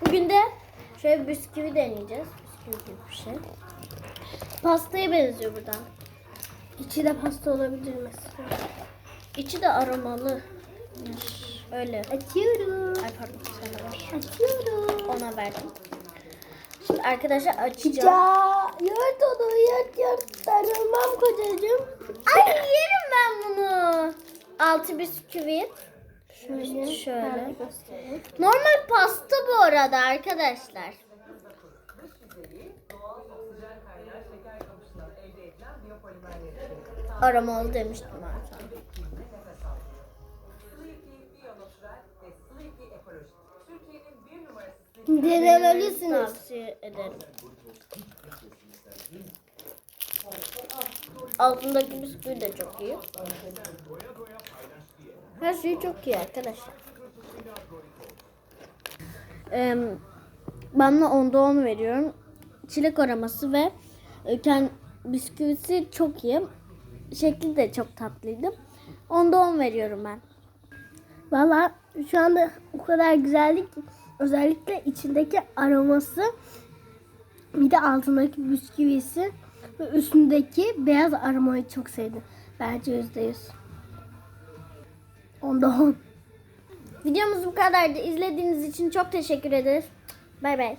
Bugün de şöyle bisküvi deneyeceğiz. Bisküvi gibi bir şey. Pastaya benziyor buradan. İçi de pasta olabilir mesela. İçi de aromalı. Öyle. Açıyorum. Ay pardon sana var. Açıyorum. Ona verdim. Şimdi arkadaşlar açacağım. Ya yurt onu yurt yurt sarılmam kocacığım. Ay yerim ben bunu. Altı bisküvi. Şöyle. Şöyle. Normal pasta arada arkadaşlar. Aromalı demiştim ben sana. Denemelisiniz. Tavsiye ederim. Altındaki bisküvi de çok iyi. Her şey çok iyi arkadaşlar. Ben de onda 10 veriyorum. Çilek aroması ve e, bisküvisi çok iyi. Şekli de çok tatlıydı. Onda 10 veriyorum ben. Valla şu anda o kadar güzellik ki özellikle içindeki aroması bir de altındaki bisküvisi ve üstündeki beyaz aromayı çok sevdim. Bence yüzde yüz. Onda on. Videomuz bu kadardı. İzlediğiniz için çok teşekkür ederiz. Bay bay.